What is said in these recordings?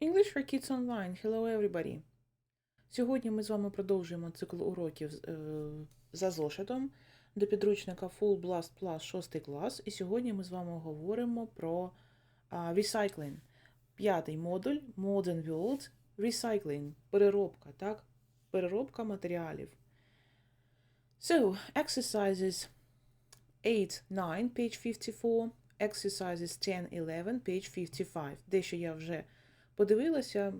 English for Kids Online. Hello everybody. Сьогодні ми з вами продовжуємо цикл уроків е, за зошитом до підручника Full Blast Plus 6 клас. І сьогодні ми з вами говоримо про recycling. П'ятий модуль Modern World Recycling. Переробка, так? Переробка матеріалів. So, exercises 8, 9, page 54, exercises 10, 11, page 55. Дещо я вже подивилася,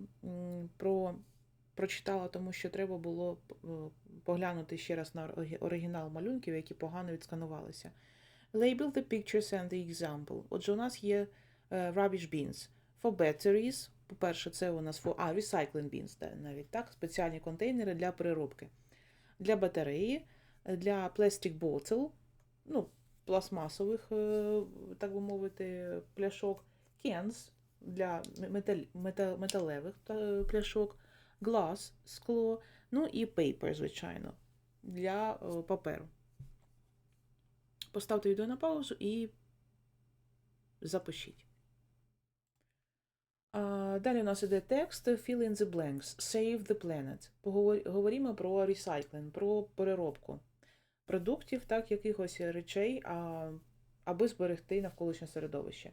про, прочитала, тому що треба було е, поглянути ще раз на оригінал малюнків, які погано відсканувалися. Label the pictures and the example. Отже, у нас є е, rubbish bins. For batteries, по-перше, це у нас for, а, recycling bins, навіть так, спеціальні контейнери для переробки. Для батареї, е, для plastic bottle, ну, пластмасових, так би мовити, пляшок, cans для метал, мета- металевих пляшок, glass, скло, ну і paper, звичайно, для е, паперу. Поставте відео на паузу і запишіть. Далі у нас іде текст Fill in the blanks. Save the planet. Говоримо про ресайклинг, про переробку продуктів, так, якихось речей, аби зберегти навколишнє середовище.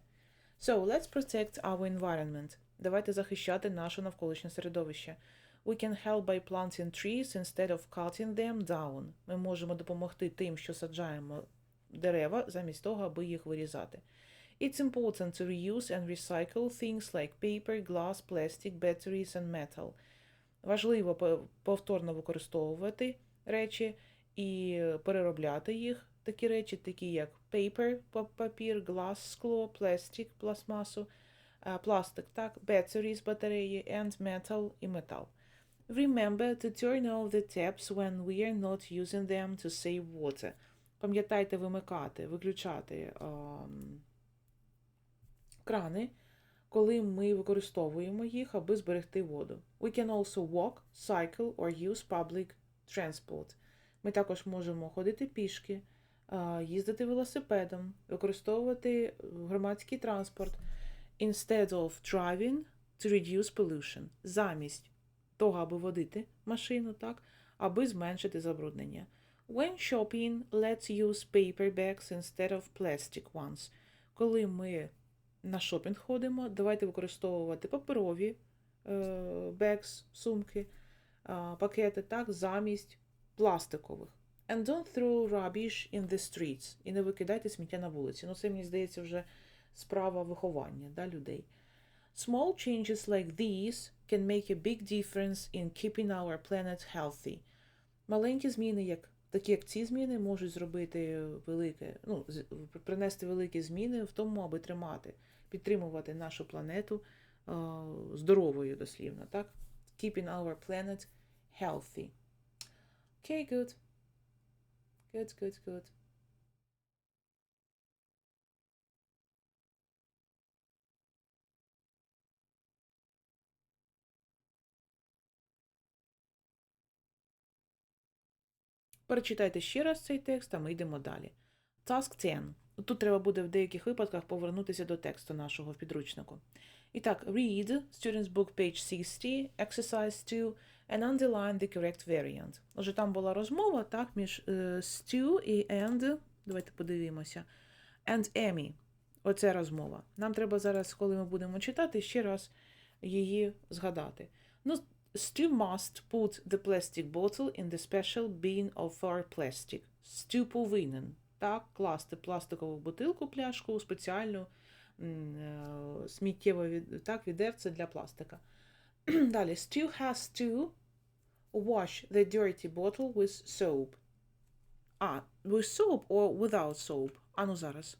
So, let's protect our environment. Давайте захищати наше навколишнє середовище. We can help by planting trees instead of cutting them down. Ми можемо допомогти тим, що саджаємо дерева, замість того, аби їх вирізати. It's important to reuse and recycle things like paper, glass, plastic, batteries and metal. Важливо повторно використовувати речі і переробляти їх, такі речі, такі як paper, папір, glass, скло, plastic, пластмасу, пластик, так, batteries, батареї, and metal і метал. Remember to turn off the taps when we are not using them to save water. Пам'ятайте вимикати, виключати ам, крани, коли ми використовуємо їх, аби зберегти воду. We can also walk, cycle or use public transport. Ми також можемо ходити пішки, їздити велосипедом, використовувати громадський транспорт instead of driving to reduce pollution. Замість того, аби водити машину, так, аби зменшити забруднення. When shopping, let's use paper bags instead of plastic ones. Коли ми на шопінг ходимо, давайте використовувати паперові е, bags, сумки, пакети, так, замість пластикових. And don't throw rubbish in the streets. І не викидайте сміття на вулиці. Ну, це, мені здається, вже справа виховання да, людей. Small changes like these can make a big difference in keeping our planet healthy. Маленькі зміни, як такі як ці зміни, можуть зробити велике, ну, принести великі зміни в тому, аби тримати, підтримувати нашу планету е, здоровою дослівно, так? Keeping our planet healthy. Okay, good. Good, good, good. Перечитайте ще раз цей текст, а ми йдемо далі. Task 10. Тут треба буде в деяких випадках повернутися до тексту нашого в підручнику. І так, read Students Book page 60, exercise 2, and underline the correct variant. Отже, там була розмова, так, між е, Stu і and, давайте подивимося, and Emmy. Оце розмова. Нам треба зараз, коли ми будемо читати, ще раз її згадати. Ну, Stu must put the plastic bottle in the special bin of our plastic. Stu повинен так класти пластикову бутилку, пляшку у спеціальну е, сміттєве так, відерце для пластика. Далі. Stu has to wash the dirty bottle with soap. А, with soap or without soap? А ну зараз.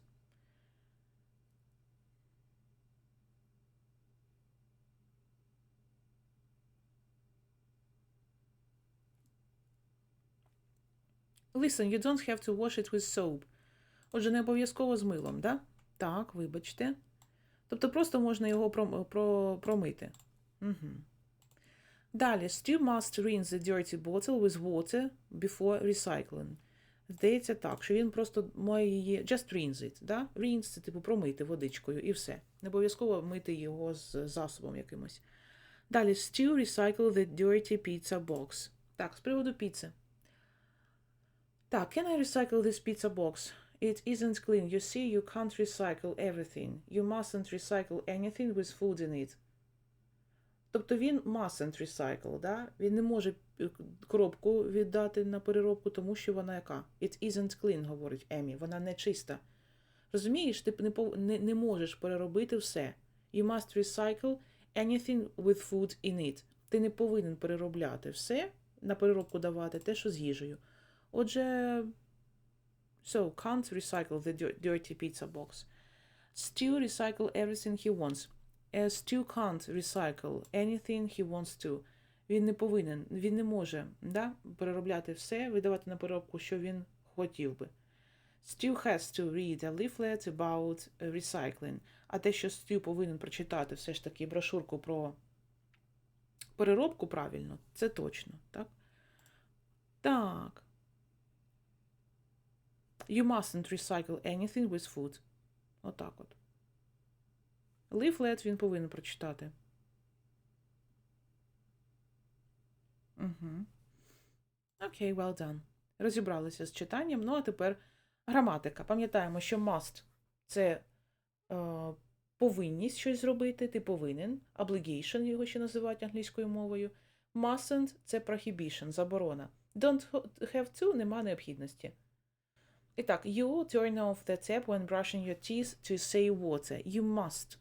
Listen, you don't have to wash it with soap. Отже, не обов'язково з милом, да? Так, вибачте. Тобто просто можна його пром- про- промити. Угу. Далі, Stu must rinse the dirty bottle with water before recycling. Здається так, що він просто має її just rinse it, да? Rinse – це типу промити водичкою і все. Не обов'язково мити його з засобом якимось. Далі stew recycle the dirty pizza box. Так, з приводу піци. Так, can I recycle this pizza box? It isn't clean. You see, you can't recycle everything. You mustn't recycle anything with food in it. Тобто він mustn't recycle, да? він не може е, коробку віддати на переробку, тому що вона яка? It isn't clean, говорить Емі, вона не чиста. Розумієш, ти не, не, не можеш переробити все. You must recycle anything with food in it. Ти не повинен переробляти все, на переробку давати те, що з їжею. Отже, so, can't recycle the dirty pizza box. Stu recycle everything he wants. Stu can't recycle anything he wants to. Він не повинен, він не може да, переробляти все, видавати на переробку, що він хотів би. Stu has to read a leaflet about recycling. А те, що Stu повинен прочитати все ж таки брошурку про переробку правильно, це точно, так? Так. You mustn't recycle anything with food. Отак от. Leaflet він повинен прочитати. Угу. Окей, well done. Розібралися з читанням. Ну, а тепер граматика. Пам'ятаємо, що must це е, повинність щось зробити, ти повинен. Obligation його ще називають англійською мовою. Mustn't це prohibition, заборона. Don't have to нема необхідності. І так, you turn off the tap when brushing your teeth to save water. You must.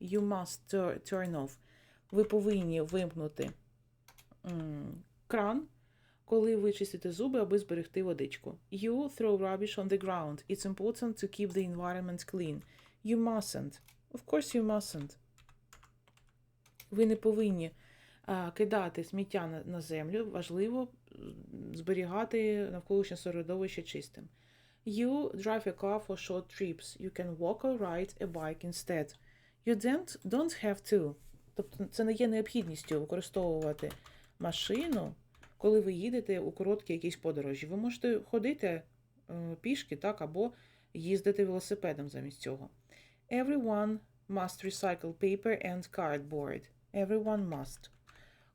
You must tur- turn off. Ви повинні вимкнути кран, коли ви чистите зуби, аби зберегти водичку. You throw rubbish on the ground. It's important to keep the environment clean. You mustn't. Of course you mustn't. Ви не повинні кидати сміття на землю. Важливо зберігати навколишнє середовище чистим. You drive a car for short trips. You can walk or ride a bike instead. You don't, don't have to. Тобто це не є необхідністю використовувати машину, коли ви їдете у короткі якісь подорожі. Ви можете ходити е, пішки, так, або їздити велосипедом замість цього. Everyone must recycle paper and cardboard. Everyone must.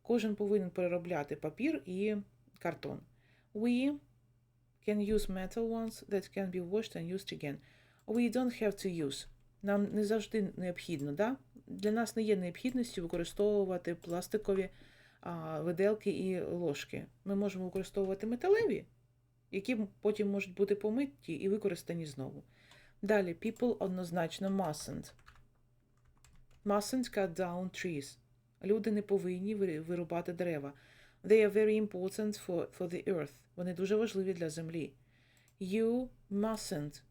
Кожен повинен переробляти папір і картон. We can use metal ones that can be washed and used again. We don't have to use. Нам не завжди необхідно, да? Для нас не є необхідністю використовувати пластикові а, виделки і ложки. Ми можемо використовувати металеві, які потім можуть бути помиті і використані знову. Далі, people однозначно mustn't. Mustn't cut down trees. Люди не повинні вирубати дерева. They are very important for, for the earth. Вони дуже важливі для землі. You mustn't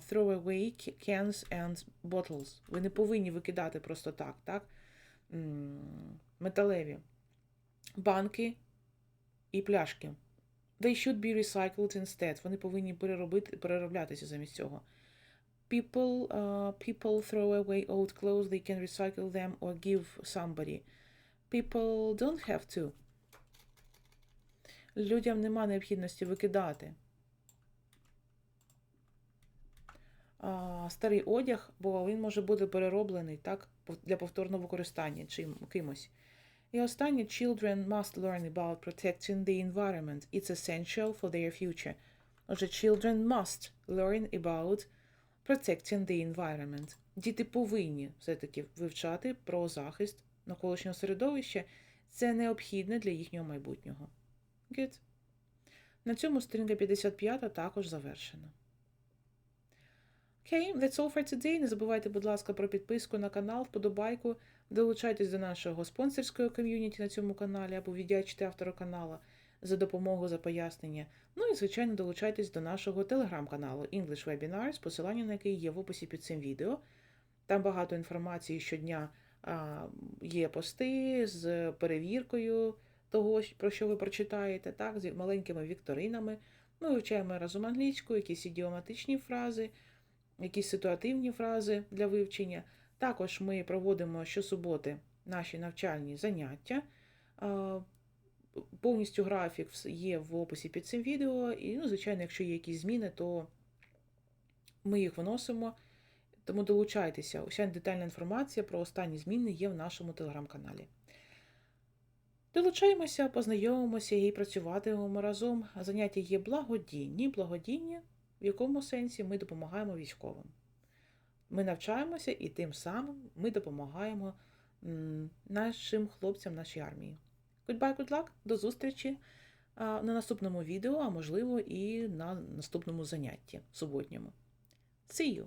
throw away cans and bottles. Ви не повинні викидати просто так, так? Металеві. Банки і пляшки. They should be recycled instead. Вони повинні переробити, перероблятися замість цього. People, uh, people throw away old clothes, they can recycle them or give somebody. People don't have to. Людям нема необхідності викидати. А, старий одяг, бо він може бути перероблений так, для повторного використання чим, кимось. І останнє children must learn about protecting the environment. It's essential for their future. Отже, children must learn about protecting the environment. Діти повинні все-таки вивчати про захист навколишнього середовища. Це необхідне для їхнього майбутнього. Good. На цьому сторінка 55 також завершена. Окей, okay, that's all for today. Не забувайте, будь ласка, про підписку на канал, вподобайку. Долучайтесь до нашого спонсорського ком'юніті на цьому каналі або віддячте автору канала за допомогу за пояснення. Ну і, звичайно, долучайтесь до нашого телеграм-каналу English Webinars, посилання на який є в описі під цим відео. Там багато інформації щодня а, є пости з перевіркою того, про що ви прочитаєте, так, з маленькими вікторинами. Ми вивчаємо разом англійську, якісь ідіоматичні фрази, якісь ситуативні фрази для вивчення. Також ми проводимо щосуботи наші навчальні заняття. Повністю графік є в описі під цим відео. І, ну, звичайно, якщо є якісь зміни, то ми їх виносимо. Тому долучайтеся. Уся детальна інформація про останні зміни є в нашому телеграм-каналі. Долучаємося, познайомимося і працюватимемо разом. Заняття є благодійні. Благодійні, в якому сенсі ми допомагаємо військовим. Ми навчаємося і тим самим ми допомагаємо нашим хлопцям, нашій армії. Goodbye, good luck, до зустрічі на наступному відео, а можливо і на наступному занятті суботньому. See you!